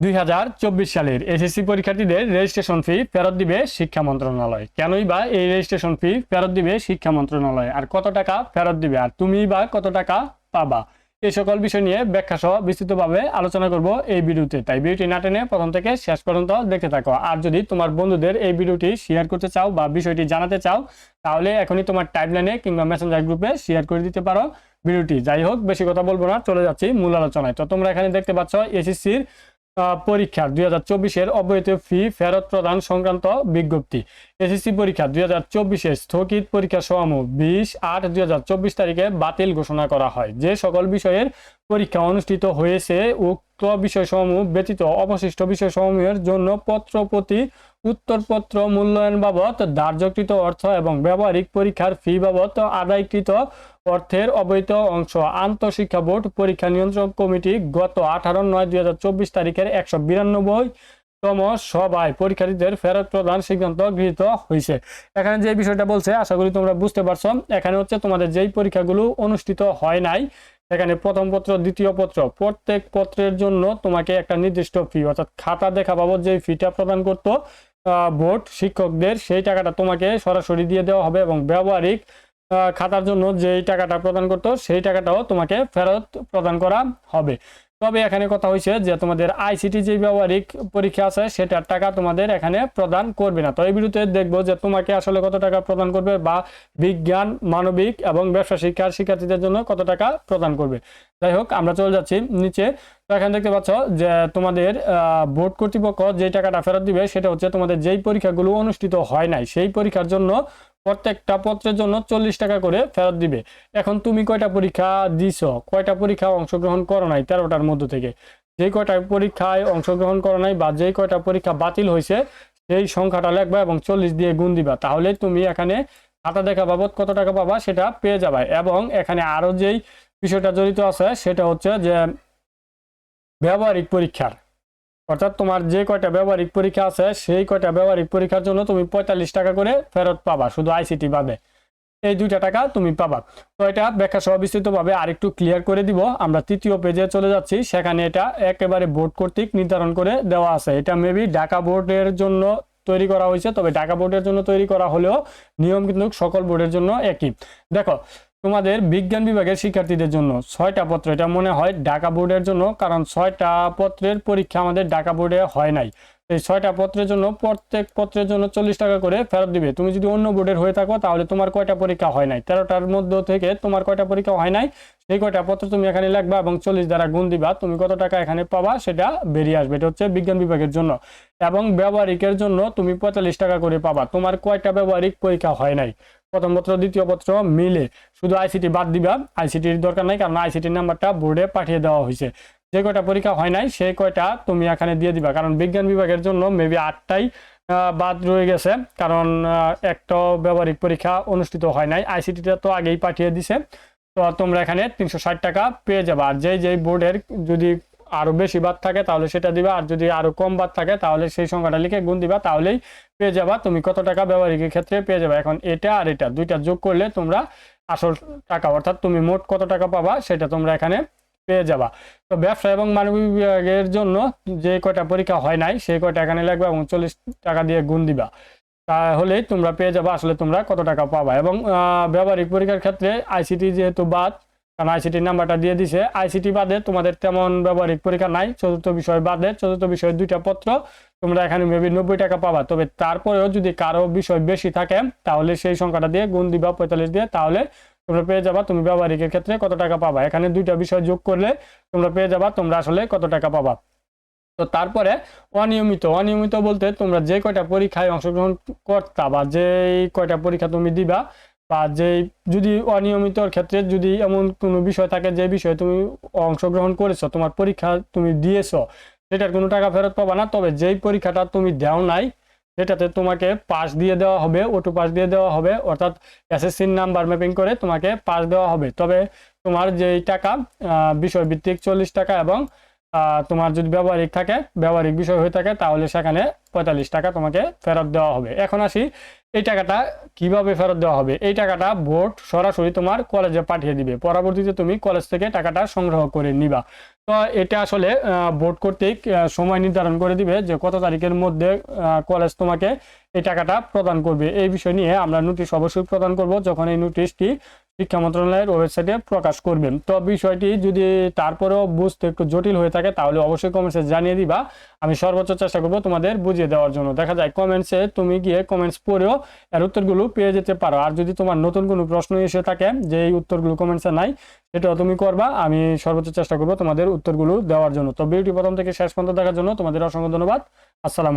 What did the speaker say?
দুই হাজার চব্বিশ সালের এসএসসি পরীক্ষার্থীদের রেজিস্ট্রেশন ফি ফেরত দিবে শিক্ষা মন্ত্রণালয়। কেনই বা এই রেজিস্ট্রেশন ফি ফেরত দিবে শিক্ষা মন্ত্রণালয়? আর কত টাকা ফেরত দিবে? আর তুমি বা কত টাকা পাবা? এই সকল বিষয় নিয়ে ব্যাখ্যা সহ বিস্তৃতভাবে আলোচনা করব এই ভিডিওতে। তাই ভিডিওটি না টেনে প্রথম থেকে শেষ পর্যন্ত দেখতে থাকো। আর যদি তোমার বন্ধুদের এই ভিডিওটি শেয়ার করতে চাও বা বিষয়টি জানাতে চাও, তাহলে এখনই তোমার টাইমলাইনে কিংবা মেসেঞ্জার গ্রুপে শেয়ার করে দিতে পারো ভিডিওটি। যাই হোক, বেশি কথা বলব না, চলে যাচ্ছি মূল আলোচনায়। তো তোমরা এখানে দেখতে পাচ্ছ, এসএসসির পরীক্ষার দুই হাজার চব্বিশের অব্যাহত ফি ফেরত প্রদান সংক্রান্ত বিজ্ঞপ্তি। এসএসসি পরীক্ষা দুই হাজার চব্বিশের স্থগিত পরীক্ষা সমূহ বিশ আট দুই হাজার চব্বিশ তারিখে বাতিল ঘোষণা করা হয়। যে সকল বিষয়ের পরীক্ষা অনুষ্ঠিত হয়েছে। উক্ত বিষয়সমূহ ব্যতীত অবশিষ্ট বিষয়সমূহের জন্য পত্র প্রতি উত্তরপত্র মূল্যায়ন বাবদ, ধার্যকৃত অর্থ এবং ব্যবহারিক পরীক্ষার ফি বাবদ আদায়কৃত অর্থের অবৈধ অংশ। আন্তঃশিক্ষা বোর্ড পরীক্ষা নিয়ন্ত্রক কমিটি গত আঠারো নয় দুই চব্বিশ তারিখের একশো বিরানব্বই তম সভায় পরীক্ষার্থীদের ফেরত প্রদান সিদ্ধান্ত গৃহীত হয়েছে। এখানে যে বিষয়টা বলছে, আশা করি তোমরা বুঝতে পারছ। এখানে হচ্ছে তোমাদের যেই পরীক্ষাগুলো অনুষ্ঠিত হয় নাই এখানে প্রথম পত্র, দ্বিতীয় পত্র। প্রত্যেক পত্রের জন্য তোমাকে একটা নির্দিষ্ট ফি অর্থাৎ খাতা দেখা বাবদ যে ফিটা প্রদান করতো ভোট শিক্ষকদের, সেই টাকাটা তোমাকে সরাসরি দিয়ে দেওয়া হবে এবং ব্যবহারিক খাতার জন্য যেই টাকাটা প্রদান করতো, সেই টাকাটাও তোমাকে ফেরত প্রদান করা হবে। তবে এখানে কথা হয়েছে যে তোমাদের আইসিটি যে ব্যবহারিক পরীক্ষা আছে, সেটার টাকা তোমাদের এখানে প্রদান করবে না। তো এই ভিডিওতে দেখব যে তোমাকে আসলে কত টাকা প্রদান করবে বা বিজ্ঞান, মানবিক এবং ব্যবসা শিক্ষার শিক্ষার্থীদের জন্য কত টাকা প্রদান করবে। যাই হোক, আমরা চলে যাচ্ছি নিচে। তো এখানে দেখতে পাচ্ছ যে তোমাদের বোর্ড কর্তৃপক্ষ যে টাকাটা ফেরত দিবে, সেটা হচ্ছে তোমাদের যেই পরীক্ষাগুলো অনুষ্ঠিত হয় নাই, সেই পরীক্ষার জন্য প্রত্যেকটা পত্রের জন্য চল্লিশ টাকা করে ফেরত দিবে। এখন তুমি কয়টা পরীক্ষা দিছ? কয়টা পরীক্ষা অংশগ্রহণ করো নাই তেরোটার মধ্য থেকে? যেই কয়টা পরীক্ষায় অংশগ্রহণ করো নাই বা যেই কয়টা পরীক্ষা বাতিল হয়েছে সেই সংখ্যাটা লেখবা এবং চল্লিশ দিয়ে গুণ দিবা। তাহলে তুমি এখানে খাতা দেখা বাবদ কত টাকা পাবা সেটা পেয়ে যাবে। এবং এখানে আরও যেই বিষয়টা জড়িত আছে, সেটা হচ্ছে যে, ব্যবহারিক পরীক্ষার। অর্থাৎ তোমার যে কয়টা ব্যবহারিক পরীক্ষা আছে, সেই কয়টা ব্যবহারিক পরীক্ষার জন্য তুমি পঁয়তাল্লিশ টাকা করে ফেরত পাবা, শুধু আইসিটি বাদে। এই দুইটা টাকা তুমি পাবা। তো এটা ব্যাখ্যা সহ আরেকটু ক্লিয়ার করে দিব। আমরা তৃতীয় পেজে চলে যাচ্ছি। সেখানে এটা একেবারে বোর্ড কর্তৃক নির্ধারণ করে দেওয়া আছে। এটা মেবি ঢাকা বোর্ডের জন্য তৈরি করা হয়েছে, তবে ঢাকা বোর্ডের জন্য তৈরি করা হলেও নিয়ম কিন্তু সকল বোর্ডের জন্য একই। দেখো তোমাদের বিজ্ঞান বিভাগের শিক্ষার্থীদের জন্য ছয়টা পত্র। এটা মনে হয় ঢাকা বোর্ডের জন্য, কারণ ছয়টা পত্রের পরীক্ষা আমাদের ঢাকা বোর্ডে হয় নাই। এই ছয়টা পত্রের জন্য, প্রত্যেক পত্রের জন্য চল্লিশ টাকা করে ফেরত দিবে। তুমি যদি অন্য বোর্ডের হয়ে থাকো, তাহলে তোমার কয়টা পরীক্ষা হয় নাই? তেরোটার মধ্যে থেকে তোমার কয়টা পরীক্ষা হয় নাই? সেই কয়টা পত্র তুমি এখানে লিখবা এবং চল্লিশ দ্বারা গুণ দিবা। তুমি কত টাকা এখানে পাবা সেটা বেরিয়ে আসবে। এটা হচ্ছে বিজ্ঞান বিভাগের জন্য। এবং ব্যবহারিকের জন্য তুমি পঁয়তাল্লিশ টাকা করে পাবা। তোমার কয়টা ব্যবহারিক পরীক্ষা হয় নাই? প্রথম পত্র, দ্বিতীয় পত্র মিলে। শুধু আইসিটি বাদ দিবা আইসিটির দরকার নাই, কারণ আইসিটির নাম্বারটা বোর্ডে পাঠিয়ে দেওয়া হয়েছে। যে কয়টা পরীক্ষা হয় নাই, সেই কয়টা তুমি এখানে দিয়ে দিবা। কারণ বিজ্ঞান বিভাগের জন্য মেবি আটটাই বাদ রয়ে গেছে। কারণ একটা ব্যবহারিক পরীক্ষা অনুষ্ঠিত হয় নাই। আইসিটিটা তো আগেই পাঠিয়ে দিছে। তো তোমরা এখানে তিনশো ষাট টাকা পেয়ে যাবে। আর যেই যেই বোর্ডের যদি আরও বেশি বাদ থাকে, তাহলে সেটা দিবা। আর যদি আরও কম বাদ থাকে, তাহলে সেই সংখ্যাটা লিখে গুণ দিবা, তাহলেই পেয়ে যাবা। তুমি কত টাকা ব্যবহারিকের ক্ষেত্রে পেয়ে যাবে? এখন এটা আর এটা, দুইটা যোগ করলে তোমরা আসল টাকা, অর্থাৎ তুমি মোট কত টাকা পাবা, সেটা তোমরা এখানে পেয়ে যাবা। তো ব্যবসা এবং মানবিক বিভাগের জন্য যে কয়টা পরীক্ষা হয় নাই, সেই কয়টা এখানে লাগবে এবং চল্লিশ টাকা দিয়ে গুণ দিবা। তাহলেই তোমরা পেয়ে যাবা, আসলে তোমরা কত টাকা পাবা। এবং ব্যবহারিক পরীক্ষার ক্ষেত্রে আইসিটি যেহেতু বাদ কারণ আইসিটির নাম্বারটা দিয়ে দিছে। আইসিটি বাদে তোমাদের তেমন ব্যবহারিক পরীক্ষা নাই। চতুর্থ বিষয় বাদে চতুর্থ বিষয়ের দুইটা পত্র তোমরা এখানে মেবি নব্বই টাকা পাবা। তবে তারপরেও যদি কারও বিষয় বেশি থাকে, তাহলে সেই সংখ্যাটা দিয়ে গুণ দিবা পঁয়তাল্লিশ দিয়ে। তাহলে তোমরা পেয়ে যাবা তুমি ব্যবহারিকের ক্ষেত্রে কত টাকা পাবা। এখানে দুইটা বিষয় যোগ করলে তোমরা পেয়ে যাবা, তোমরা আসলে কত টাকা পাবা। তো তারপরে অনিয়মিত। অনিয়মিত বলতে তোমরা যে কয়টা পরীক্ষায় অংশগ্রহণ করতা বা যেই কয়টা পরীক্ষা তুমি দিবা বা যেই যদি অনিয়মিতর ক্ষেত্রে যদি এমন কোনো বিষয় থাকে যে বিষয়ে তুমি অংশগ্রহণ করেছ, তোমার পরীক্ষা তুমি দিয়েছ, সেটার কোনো টাকা ফেরত পাবা না। তবে যেই পরীক্ষাটা তুমি দেও নাই, সেটাতে তোমাকে পাস দিয়ে দেওয়া হবে অটো পাস দিয়ে দেওয়া হবে, অর্থাৎ এসএসসির নাম্বার ম্যাপিং করে তোমাকে পাস দেওয়া হবে। তবে তোমার যেই টাকা বিষয়ভিত্তিক চল্লিশ টাকা এবং তোমার যদি ব্যবহারিক থাকে, ব্যবহারিক বিষয় হয়ে থাকে, তাহলে সেখানে পঁয়তাল্লিশ টাকা তোমাকে ফেরত দেওয়া হবে। এখন আসি এই টাকাটা কীভাবে ফেরত দেওয়া হবে? এই টাকাটা বোর্ড সরাসরি তোমার কলেজে পাঠিয়ে দিবে। পরবর্তীতে তুমি কলেজ থেকে টাকাটা সংগ্রহ করে নিবা। তো এটা আসলে বোর্ড কর্তৃক সময় নির্ধারণ করে দিবে যে কত তারিখের মধ্যে কলেজ তোমাকে এই টাকাটা প্রদান করবে। এই বিষয় নিয়ে আমরা নোটিশ অবশ্যই প্রদান করব। যখন এই নোটিশটি শিক্ষা মন্ত্রণালয়ের ওয়েবসাইটে প্রকাশ করবেন। তো বিষয়টি যদি তারপরেও বুঝতে একটু জটিল হয়ে থাকে, তাহলে অবশ্যই কমেন্টসে জানিয়ে দিবা। আমি সর্বোচ্চ চেষ্টা করব তোমাদের বুঝিয়ে দেওয়ার জন্য। দেখা যায় কমেন্টসে তুমি গিয়ে কমেন্টস পড়েও এর উত্তরগুলো পেয়ে যেতে পারো। আর যদি তোমার নতুন কোনো প্রশ্ন এসে থাকে, যে এই উত্তরগুলো কমেন্টসে নাই, সেটাও তুমি করবা। আমি সর্বোচ্চ চেষ্টা করব তোমাদের উত্তরগুলো দেওয়ার জন্য। তো ভিডিওটি প্রথম থেকে শেষ পর্যন্ত দেখার জন্য তোমাদের অসংখ্য ধন্যবাদ। আসসালাম